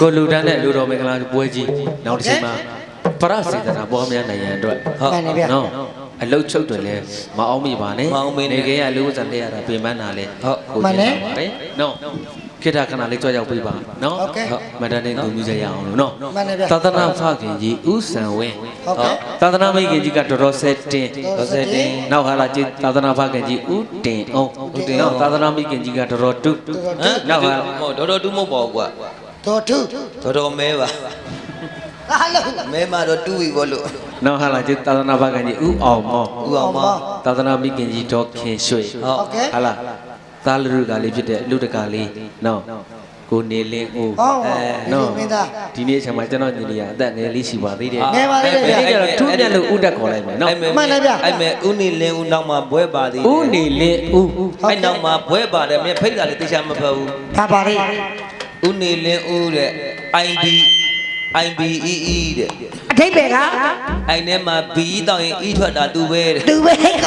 ကိုလူတန်းနဲ့လူတော်မင်္ဂလာပွဲကြီးနောက်တစ်ချိန်မှာပရစေတနာပေါ်များနိုင်ရန်အတွက်ဟုတ်မှန်တယ်ဗျနော်အလုတ်ချုပ်တယ်လဲမအောင်မိပါနဲ့မအောင်မိနဲ့နေကရလူဥစ္စာလက်ရတာပြင်ပန်းတာလဲဟုတ်မှန်တယ်ပါတယ်နော်ခိတ္တခဏလေးကြွရောက်ပြပါနော်ဟုတ်ကဲ့မတန်တဲ့သူမျိုးစရအောင်လို့နော်မှန်တယ်ဗျသာသနာဖခင်ကြီးဥဆံဝင်းဟုတ်ကဲ့သာသနာမိခင်ကြီးကတော်တော်ဆက်တင်တော်ဆက်တင်နောက်ဟာလာကြီးသာသနာဖခင်ကြီးဥတင်အောင်ဥတင်အောင်နော်သာသနာမိခင်ကြီးကတော်တော်တုတော်တော်ဟမ်နောက်ပါဟောတော်တော်တူးမဟုတ်ပါဘူးကွာ တော်ထုတော်တော်မဲပါဟာလို့မဲမှာတော့တူးပြီဘောလို့နောက်ဟာလာကြီးသာသနာဖခင်ကြီးဥအောင်မောဥအောင်မသာသနာမိခင်ကြီးဒေါခင်ရွှေဟုတ်ဟုတ်ကဲ့ဟာလာသားလူကလေးဖြစ်တဲ့လူတကာလေးနော်ကိုနေလင်းဦးဟုတ်အဲနော်နော်မင်းသားဒီနေ့အချိန်မှာကျွန်တော်ညီလေးကအသက်ငယ်လေးရှိပါသေးတယ်ငယ်ပါသေးတယ်ဗျအဲ့ဒါတော့ထူးမြတ်လို့ဥတက်ခေါ်လိုက်မယ်နော်မှန်တယ်ဗျအဲ့မဲ့ဦးနေလင်းဦးနောက်မှာဘွဲပါသေးတယ်ဥနေလင်းဦးအဲ့နောက်မှာဘွဲပါတယ်မင်းဖိတ်တာလည်းတေချာမဖတ်ဘူးဘာပါလိ ဦးနေလင်းဦးတဲ့ ID IBEE တဲ့အထိပ္ပယ်ကအဲ့ထဲမှာ B တောင်းရင် E ထွက်တာသူပဲတဲ့သူပဲက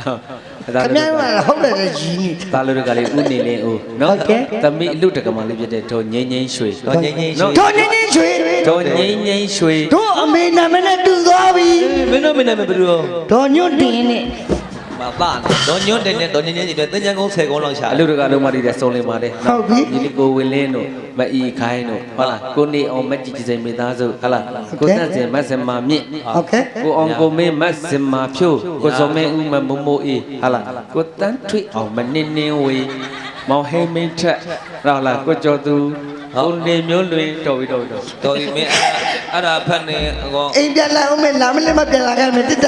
နော်အဲ့ခမရကဟုတ်တယ်လေကြီးနေသားလူကလေးဥနေလင်းဦးနော်ဟုတ်ကဲ့ သမီးအလူတကမာလေးဖြစ်တဲ့ဒေါ်ငိမ့်ငိမ့်ရွှေတော့ငိမ့်ငိမ့်ရွှေ တို့နေနေရွှေဒေါ်ငိမ့်ငိမ့်ရွှေတို့အမေနာမည်နဲ့တူသွားပြီမင်းတို့မင်းနဲ့မဘယ်လိုတော်ညွန့်တင်နဲ့ မပါတော့ညွန့်တယ်နဲ့တော့ညင်ညင်ကြီးတွေတင်ကြံကုန်း10ကုန်းလောက်ရှာအလူတကလုံးမတည်တဲ့စုံလင်ပါတယ်ဟုတ်ပြီညီလေးကိုဝင်းလင်းတို့မအီခိုင်းတို့ဟုတ်လားကိုနေအောင်မကြည်ကြည်စိမ်မိသားစုဟုတ်လားကိုသက်စင်မတ်စင်မာမြင့်ဟုတ်ကဲ့ကိုအောင်ကိုမင်းမတ်စင်မာဖြိုးကိုစုံမင်းဦးမမမိုးအေးဟာလားကိုတန်းထွေအောင်မနင်းနင်းဝေမောင်ဟိမင်းထက်ဟာလားကိုကျော်သူကိုနေမျိုးလွင်တော်ပြီတော်ပြီတော်ပြီတော်ပြီမင်းအဲ့ဒါဖတ်နေအကောင်အိမ်ပြန်လာအောင်မယ်လာမလည်းမပြန်လာခဲ့မယ်တစ်တ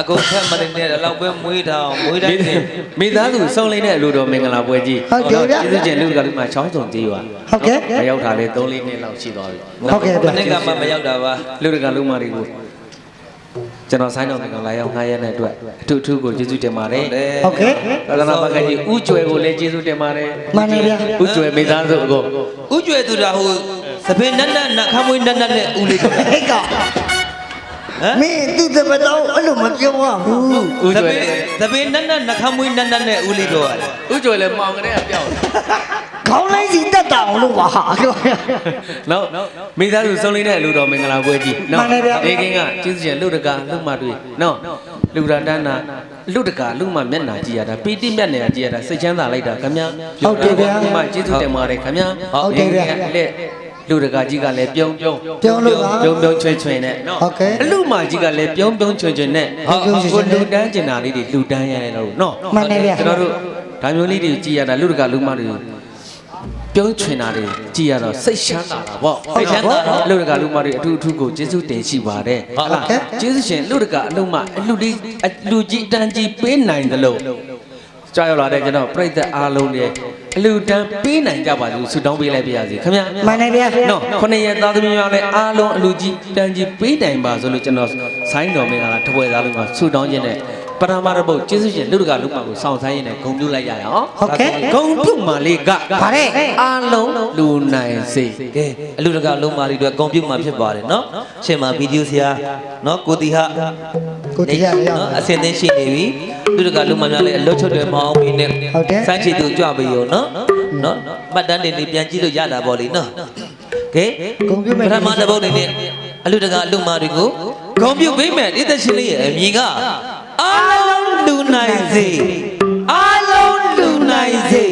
အကုန်ဖတ်မနေနဲ့တော့ပဲမွေးထားအောင်မွေးတိုင်းနေမိသားစုစုံလင်းတဲ့အလူတော်မင်္ဂလာပွဲကြီးဟုတ်ကဲ့ဗျကျေးဇူးတင်လူကလေးမှာချောင်းစုံသေးပါဟုတ်ကဲ့မရောက်တာလေ3-4နှစ်လောက်ရှိသွားပြီဟုတ်ကဲ့ဘဗျယ်နှစ်ကမှမရောက်တာပါလူတကလူမတွေကိုကျွန်တော်ဆိုင်းတော်ကလာရောက်ငှားရတဲ့အတွက်အထူးအထူးကိုကျေးဇူးတင်ပါတယ်ဟုတ်ကဲ့သာသနာ့ဘက်ကကြီးဥကျွဲကိုလည်းကျေးဇူးတင်ပါတယ်မှန်တယ်ဗျဥကျွဲမိသားစုကိုဥကျွဲသူတာဟိုသပင်နတ်နတ်နတ်ခမွေးနတ်နတ်နဲ့ဦးလေးတော့ဟမ်ဟဲ့က မင်းသူတပတော့အဲ့လိုမပြောရဘူးဥသကျွဲပင်သပင်နတ်နတ်နတ်ခမွေးနတ်နတ်နဲ့ဦးလေးတော့ရတယ်ဥကျွဲလည်းမောင်ကလေးကပြောက်တယ်ခေါင်းလိုက်စီတက်တာအောင်လို့ပါဟာပြောနော်မိသားစုစုံလင်းတဲ့အလူတော်မင်္ဂလာပွဲကြီးမှန်တယ်ဗျဒေကင်းကကျေးဇူးရှင်လူတကာလူမတွေနော်လူရတန်းနာလူတကာလူမမျက်နှာကြည့်ရတာပီတိမျက်နှာကြည့်ရတာစိတ်ချမ်းသာလိုက်တာခင်ဗျာဟုတ်တယ်ဗျာဒီမှာကျေးဇူးတင်ပါတယ်ခင်ဗျာဟုတ်တယ်ဗျာ လက် လူတကာကြီးကလည်းပြုံးပြုံးပြောလို့ပါပြုံးပြုံးချွင်ချွင်နဲ့နော်ဟုတ်ကဲ့အလူမကြီးကလည်းပြုံးပြုံးချွင်ချွင်နဲ့ပြုံးပြုံးချွင်ချွင်နဲ့ကိုလူတန်းကျင်တာလေးတွေလူတန်းရတယ်လို့နော်မှန်တယ်ဗျကျွန်တော်တို့ဒါမျိုးလေးတွေကြည်ရတာလူတကာလူမတွေပြုံးချွင်တာတွေကြည်ရတော့စိတ်ချမ်းသာတာပေါ့စိတ်ချမ်းသာတော့လူတကာလူမတွေအထူးအထူးကိုကျေးဇူးတင်ရှိပါတယ်ဟုတ်လားကျေးဇူးရှင်လူတကာအလုံးမအလူလေးအလူကြီးအတန်းကြီးပေးနိုင်သလိုကြားရောက်လာတဲ့ကျွန်တော်ပြိတ္တအားလုံးတွေ အလူတန်းပေးနိုင်ကြပါလို့ဆုတောင်းပေးလိုက်ပါရစေခင်ဗျာမှန်တယ်ဗျာနော်ခုနှစ်ရက်သားသမီးများလည်းအားလုံးအလူကြီးတန်းကြီးပေးနိုင်ပါဆိုလို့ကျွန်တော်ဆိုင်းတော်မင်္ဂလာထပွဲသားလုံးမှာဆုတောင်းခြင်းနဲ့ပရမရဘုတ်ကျေးဇူးရှင်လူတကာလူမကိုစောင့်ဆိုင်ရင်းနဲ့ဂုဏ်ပြုလိုက်ရအောင်ဟုတ်ကဲ့ဂုံပြုတ်မာလေးကဗါတဲ့အားလုံးလူနိုင်စေကဲအလူတကလုံးမာလီတွေကွန်ပျူတာဖြစ်ပါတယ်နော်ရှင်မဗီဒီယိုဆရာနော်ကိုတီဟာ ကိုတရားရအောင်နော်အစင်သင်းရှိနေပြီလူတကလုံးမာများလည်းအလွတ်ချုပ်တယ်မအောင်မင်းနဲ့ဟုတ်တယ်စမ်းချီသူကြွပြီရောနော်နော်မှတ်တမ်းတွေလေးပြန်ကြည့်လို့ရတာပေါ့လေနော်ကဲဂုဏ်ပြုမယ်ပထမတစ်ပုဒ်နေနဲ့အလူတကအလူမာတွေကိုဂုံပြုတ်ပေးမယ်ဒီသက်ရှင်လေးရဲ့အမည်ကအားလုံးလူနိုင်စေအားလုံးလူနိုင်စေ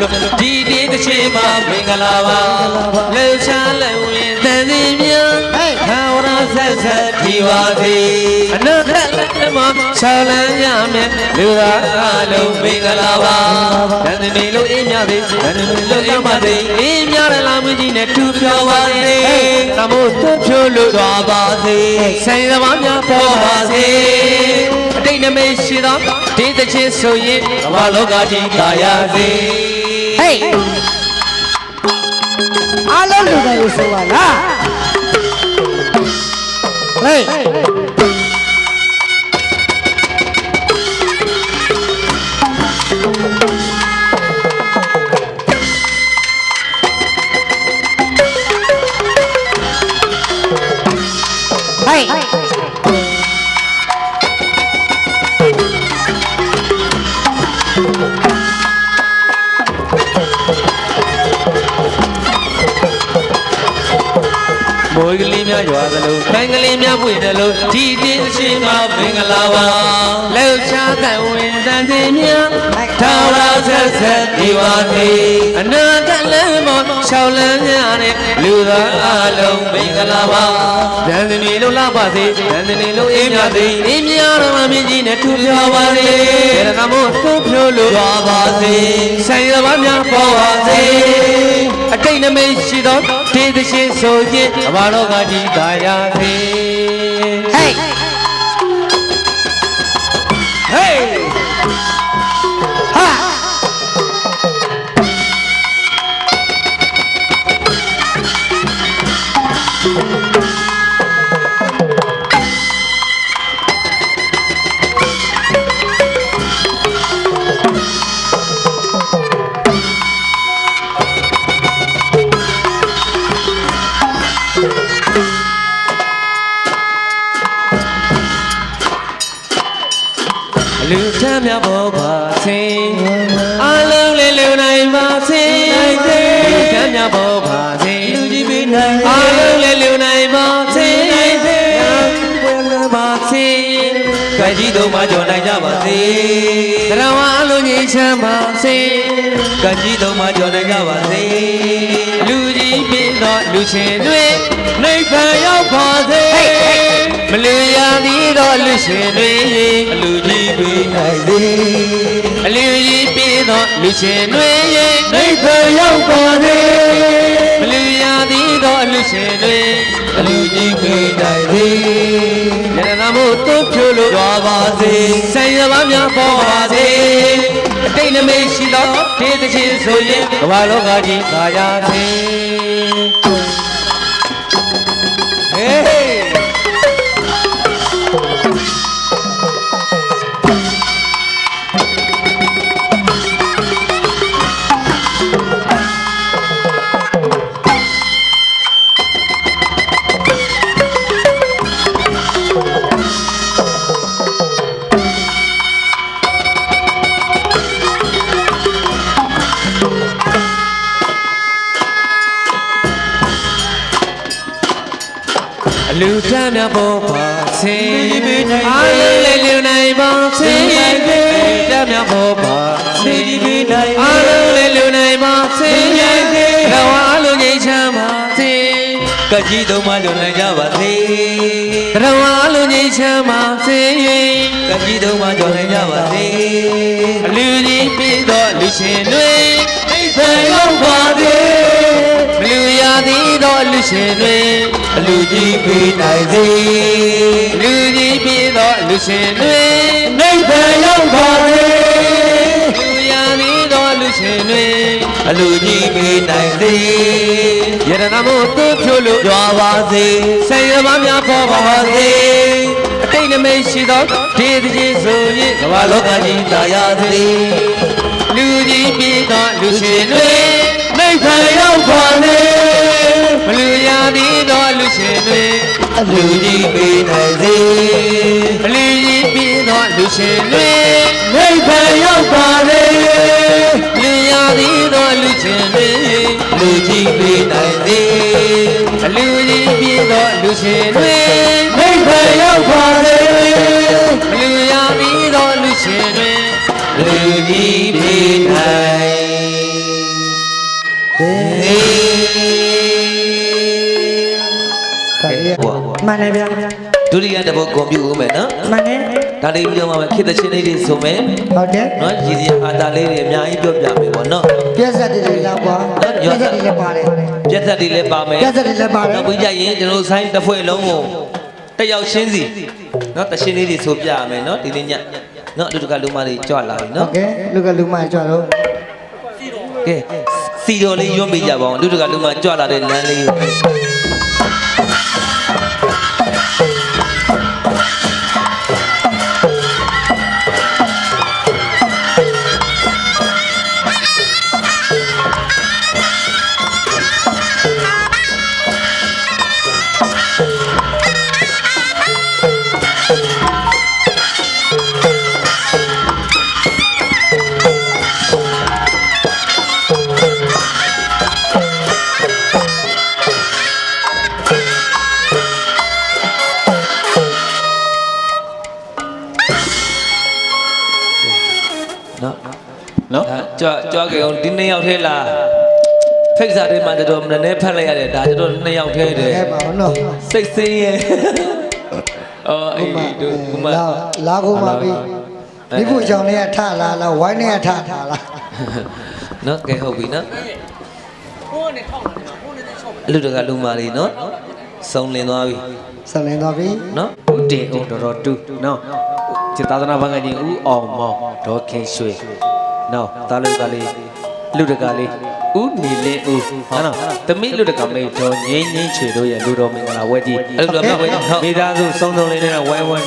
ပွင့်သလိုဒီဒီတစ်ချိန်မှာမင်္ဂလာပါလှူရှားလည်းဝင်သန်စီများဟေးသာဝရဆက်ဆက်ဒီပါစေအနာဂတ်လည်းမချလန်းရမယ်လူသားအလုံးမင်္ဂလာပါတန်သမီးလို့အေးမြသေးတန်သမီးလို့အေးမြသေးအေးမြတဲ့လာမကြီးနဲ့ထူပြောပါစေနမို့သွဖြိုးလို့သွားပါစေဆိုင်သမားများပေါ်ပါစေအတိတ်နမိတ်ရှိသောဒီတစ်ချင်းဆိုရင်ကမ္ဘာလောကကြီးသာယာစေဟေး အားလုံးလူတိုင်းကိုဆိုပါလားဟေးဟေး မိုးကလေးများရွာသလိုခိုင်ကလေးများပွင့်တယ်လို့ဒီတင်းရှိမှမင်္ဂလာပါလှူချာတဲ့ဝင်တန်စီများထာဝရဆက်ဆက်ဒီပါစေအနာဂတ်လည်းမောရှောက်လန်းများနဲ့ လူသားအလုံးမင်္ဂလာပါတန်စီလို့လာပါစေတန်စီလို့အေးမြစေအေးမြတော်မမြင့်ကြီးနဲ့ထူပြောပါစေရတမို့သွဖြိုးလို့သွားပါစေဆိုင်ရပါများပေါ်ပါစေအတိတ်နမိတ်ရှိသောဒီသရှင်ဆိုရင်အဘာတော်ကကြီးသာယာစေ လူချမ်းများပေါ်ပါစေအလုံးလေးလူနိုင်ပါစေလူချမ်းများပေါ်ပါစေလူကြီးပေးနိုင်အလုံးလေးလူနိုင်ပါစေဝယ်လာပါစေကဲကြီးတို့မှကြော်နိုင်ကြပါစေတရဝအလုံးကြီးချမ်းပါစေကံကြီးတို့မှကြော်နိုင်ကြပါစေလူကြီးပေးသောလူ ရှင်တွေနိဗ္ဗာန်ရောက်ပါစေမလူရသည်သောလူရှင်တွေအလူကြီးပေးနိုင်စေအလူကြီးပေးသောလူရှင်တွေနိဗ္ဗာန်ရောက်ပါစေမလူရသည်သောလူရှင်တွေအလူကြီးပေးနိုင်စေယရနာမို့တုတ်ဖြိုးလို့သွားပါစေဆိုင်ရပါများပေါ်ပါစေအတိတ်နမိတ်ရှိသောဒေသချင်းဆိုရင်ကမ္ဘာလောကကြီးသာယာစေ ကံကြီးတို့မှကြော်နိုင်ကြပါစေဘဝအလုံးငြိမ်းချမ်းပါစေကံကြီးတို့မှကြော်နိုင်ကြပါစေအလူကြီးပြီးတော့လူရှင်တွေနိဗ္ဗာန်ရောက်ပါစေမလူရသည်တော့လူရှင်တွေအလူကြီးပေးနိုင်စေလူကြီးပြီးတော့လူရှင်တွေနိဗ္ဗာန်ရောက်ပါစေလူရသည်တော့လူ ရှင်တွေအလူကြီးပေးနိုင်စေယရနာမို့သူဖြိုးလို့ကြွားပါစေဆိုင်ရမများပေါ်ပါစေအတိတ်နမိတ်ရှိသောဒေသကြီးဆိုရင်ကမ္ဘာဘာလောလောကကကြီးကြီးသာယာစေလူကြီးပြီးတော့လူရှင်တွေနိဗ္ဗာန်ရောက်ပါစေ မလူရသည်တော့လူရှင်တွေအလူကြီးပေးနိုင်စေမလူကြီးပြီးတော့လူရှင်တွေနိဗ္ဗာန်ရောက်ပါစေလူရသည်တော့လူရှင်တွေလူကြီးပေးနိုင်စေအလူကြီးပြီးတော့လူရှင်တွေနိဗ္ဗာန်ရောက်ပါစေလူရသည်တော့လူရှင်တွေလူကြီး မှန်တယ်ဗျာဒုတိယတစ်ပုတ်ဂုံပြုဦးမယ်နော်မှန်တယ်ဒါလေးပြီးတော့မှခေတ်သချင်းလေးတွေဆိုမယ်ဟုတ်တယ်နော်ရည်စရာအာတာလေးတွေအများကြီးပြောပြမယ်ပေါ့နော်ပြက်ဆက်တွေလည်းကွာပြက်ဆက်တွေလည်းပါတယ်ပြက်သက်တွေလည်းပါမယ်ပြက်ဆက်တွေလည်းပါတယ်နောက်ပြီးကြရင်ကျွန်တော်တို့ဆိုင်းတစ်ဖွဲ့လုံးကိုတက်ရောက်ရှင်းစီနော်တချင်းလေးတွေဆိုပြရမယ်နော်ဒီနေ့ညနော်လူတကလူမတွေကြွလာပြီဟုတ်နော်ကဲ့လူကလူမကြွတော့ကဲစီတော်လေးရွတ်မိကြပါအောင်လူတကလူမကြွလာတဲ့လမ်းလေးကို ကြွကြွကြအောင်ဒီနှစ်ယောက်ထဲလာဖိတ်စာတွေမှာတော်တော်နည်းနည်းဖတ်လိုက်ရတယ်ဒါကျွန်တော်နှစ်ယောက်ထဲတယ်ခဲပါအောင်နော်စိတ်ဆင်းရဲအော်အေးတို့ကုမလာလာကုန်ပါပြီဒီဖို့ကြောင့်လည်းထလာလာဝိုင်းနဲ့ထထားလာနော်ကဲဟုတ်ပြီနော်အလူတကလူမာလေးနော်စုံလင်သွားပြီဆက်လင်းသွားပြီနော်ဦးတင်အောင်တော်တော်တူနော်จิตသာသနာဘင်္ဂကြီးဦးအောင်မောင်ဒေါ်ခင်ရွှေ နော်သားလေးသားလေးလူတကာလေးဦးနေလင်းဦးဟုတ်နော်သမီးလူတကာမေဒေါ်ငင်းငင်းချွေတို့ရဲ့လူတော်မင်္ဂလာဝဲကြီးအဲ့လိုတော့ဟုတ်ဟုတ်မိသားစုစုံစုံလေးနဲ့ဝဲဝဲ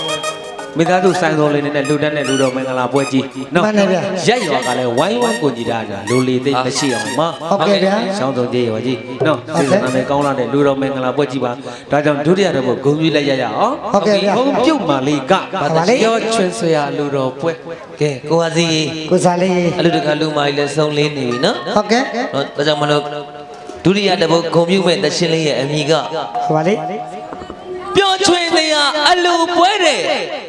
မိသားစုဆိုင်စုံလေးနဲ့လူတက်နဲ့လူတော်မင်္ဂလာပွဲကြီးနော်မှန်တယ်ဗျရက်ရွာကလည်းဝိုင်းဝန်းကိုကြည်တာကြာလူလီသိမ့်မရှိအောင်မဟုတ်ကဲ့ဗျာရှောင်းစုံကြီးရွာကြီးနော်ဟုတ်စေကဲ့တနာနဲ့ကောင်းလာတဲ့လူတော်မင်္ဂလာပွဲကြီးပါဒါကြောင့်ဒုတိယတော့ဘုံဂုံပြလိုက်ရရအောင်ဟုတ်ကဲ့ဗျာဘုံပြုတ်မာလေးကဟုတ်ပါလေရောချွင်ဆွေရလူတော်ပွဲကဲကိုဟာစီကိုစားလေးအလူတကလူမာကြီးလည်းစုံလင်းနေပြီနော်ဟုတ်ကဲ့နော်ဒါကြောင့်မလို့ဒုတိယတစ်ပုတ်ဂုံပြုမဲ့တရှင်လေးရဲ့အမိကဟိုပါလေပျော်ရွှင်နေရအလူပွဲတဲ့ဗျာ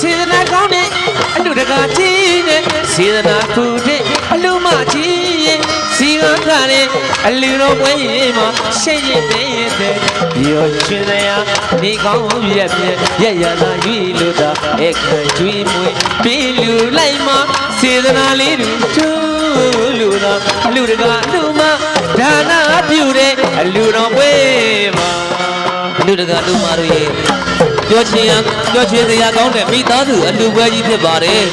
စေတနာကောင်းတဲ့အလူ စီကံကလည်းအလူတော်ပွဲရင်မှာရှိရင်တည်းရဲ့တဲ့ပြောချင်တဲ့အနေကောင်းရက်ပြည့်ရက်ရသာရွေလို့သာအခန့်ကျွေးမွေပြီးလူလိုက်မှာစေတနာလေးတွေတူလူတော်အလူတကာအလူမဒါနာပြုတဲ့အလူတော်ပွဲမှာအလူတကလူမာတို့ရဲ့ပျော်ချင်ရပျော်ချင်စရာကောင်းတဲ့မိသားစုအလူပွဲကြီးဖြစ်ပါတယ်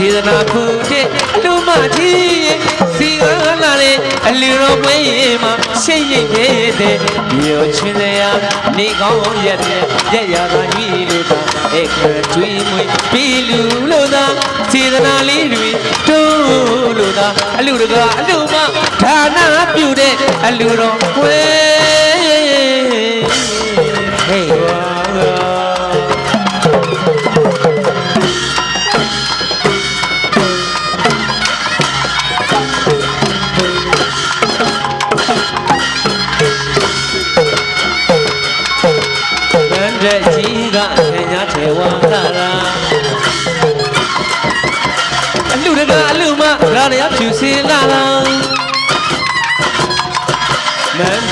စေတနာဖူတဲ့အလူမကြီးရဲ့စီကလာတဲ့အလူတော်ပွဲရင်မှာရှိရင်ခဲ့တဲ့ပြောချင်စရာနေကောင်းရက်တဲ့ရက်ရသာကြီးလို့သာအခန့်ကျွေးမွေပြီးလူလို့သာစေတနာလေးတွေတိုးလို့သာအလူတကာအလူမဒါနာပြုတဲ့အလူတော်ပွဲ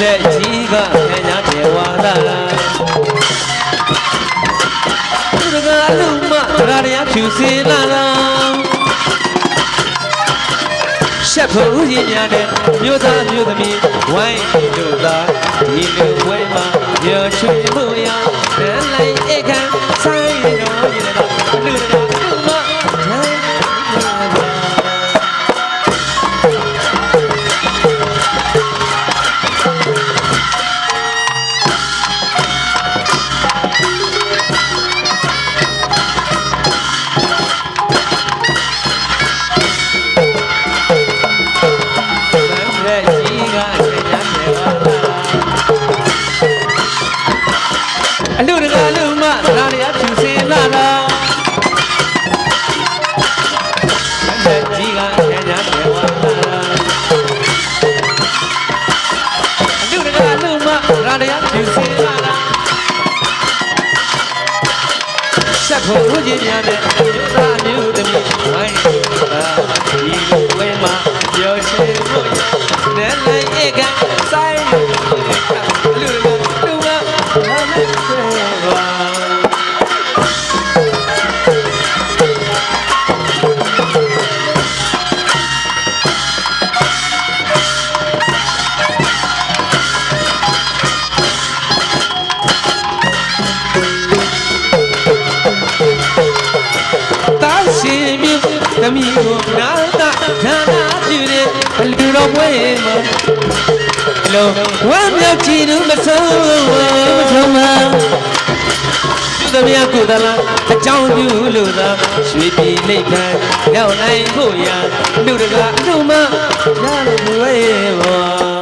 နန္ဒကြီးကခေညာထေဝါကရာအလူတကအလူမရာရဖြူစင်လာလာရှက်ဖို့ရင်များတဲ့မြို့သားမြို့သမီးဝိုင်းတို့သာဒီလူဝဲမှာရချွေမှုရဒန်လိုက်အခန်းဆိုင် နဲ့မြို့သားမြို့သမီးဝိုင်းအာဒီဝဲမှာပြောချင်ဖို့နဲ့လည်းဧကဆိုင် သမီးကိုနာတာဌာနာပြုတဲ့အလူတော်ဘွဲမှာလောဝမ်းမြောက်ချီသူမဆုံးမဆုံးမသူသမီးကုသလာအကြောင်းပြုလို့သာရွှေပြည်လိမ့်ခံရောက်နိုင်ဖို့ရာလူတကာအထုံးမရလို့ဘွဲပါ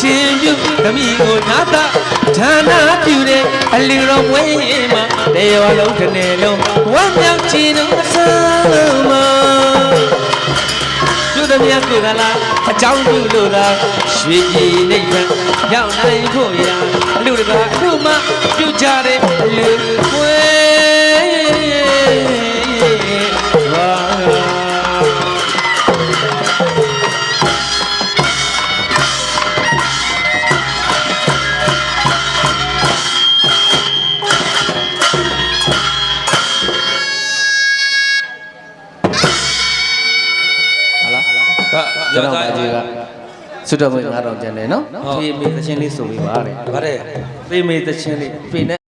ရှင်ပြုသမီးကိုနာတာဌာနာပြုတဲ့အလူတော်ဝင်းမှာတရောလုံးတစ်နယ်လုံးဝမ်းမြောက်ချီသူအစမ်းမှာသူသမီးကုသလာအကြောင်းပြုလို့သာရွှေပြည်နိဗ္ဗာန်ရောက်နိုင်ဖို့ရာအလူတကာအမှုမှပြုကြတဲ့အလူ စွတ်တော်မွေး9000ကျန်တယ်နော်ဖေးမေးသချင်းလေးဆိုပေးပါတဲ့ဗါတဲ့ဖေးမေးသချင်းလေးဖေးနဲ့